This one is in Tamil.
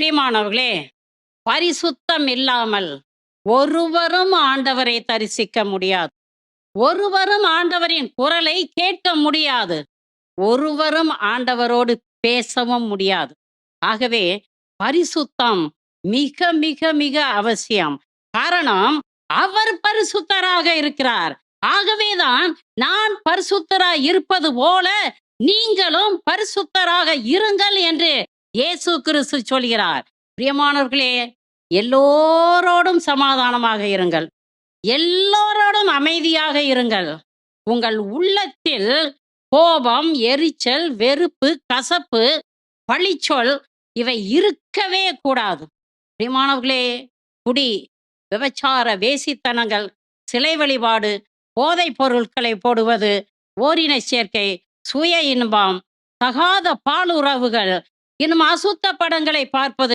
பிரியமானவர்களே பரிசுத்தம் இல்லாமல் ஒருவரும் ஆண்டவரை தரிசிக்க முடியாது. ஒருவரும் ஆண்டவரின் குரலை கேட்க முடியாது. ஒருவரும் ஆண்டவரோடு பேசவும் முடியாது. ஆகவே பரிசுத்தம் மிக மிக மிக அவசியம். காரணம் அவர் பரிசுத்தராக இருக்கிறார். ஆகவேதான் நான் பரிசுத்தராய் இருப்பது போல நீங்களும் பரிசுத்தராக இருங்கள் என்று இயேசு கிறிஸ்து சொல்கிறார் பிரியமானவர்களே எல்லோரோடும் சமாதானமாக இருங்கள். எல்லோரோடும் அமைதியாக இருங்கள். உங்கள் உள்ளத்தில் கோபம் எரிச்சல் வெறுப்பு கசப்பு பழிச்சொல் இவை இருக்கவே கூடாது. பிரியமானவர்களே குடி விபச்சார வேசித்தனங்கள் சிலை வழிபாடு போதைப் பொருட்களை போடுவது ஓரின சேர்க்கை சுய இன்பம் தகாத பாலுறவுகள் இன்னும் அசுத்த படங்களை பார்ப்பது